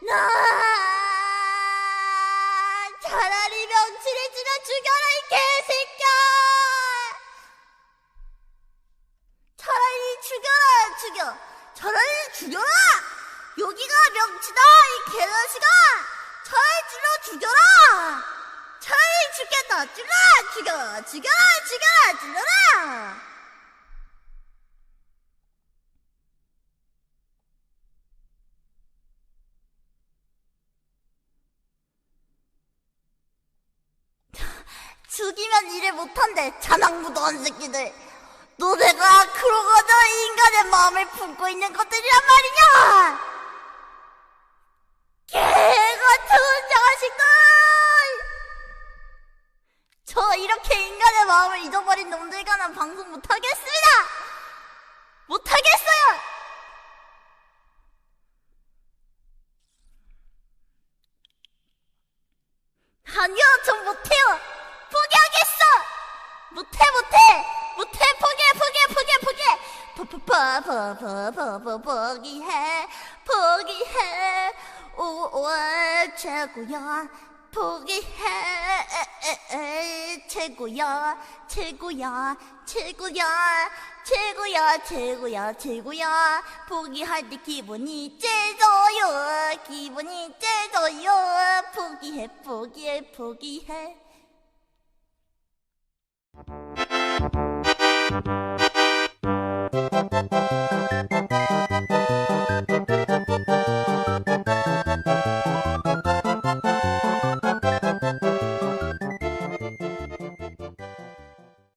나 차라리 명치를 찌면 죽여라 이 개새끼야! 차라리 죽여라 죽여! 차라리 죽여라! 여기가 명치다 이 개자식아! 차라리 찔러 죽여라! 차라리 죽겠다! 찔러 죽여 죽여라 죽여라! 찔러라! 죽이면 일을 못한대, 자랑무도한 새끼들. 너네가 그러고도 인간의 마음을 품고 있는 것들이란 말이냐! 개 같은 자식들! 저 이렇게 인간의 마음을 잊어버린 놈들과는 방송 못하겠습니다! 못하겠어요! 아니요, 전 못해요! 포기하겠어! 못해, 못해! 못해, 포기해, 포기해, 포기해, 포기해! 포포포포포포포 포기해, 포기해! 오, 오, 최고야! 포기해, 최고야, 최고야, 최고야, 최고야, 최고야, 최고야. 포기할 때 기분이 째져요, 기분이 째져요. 포기해, 포기해, 포기해. Thank you.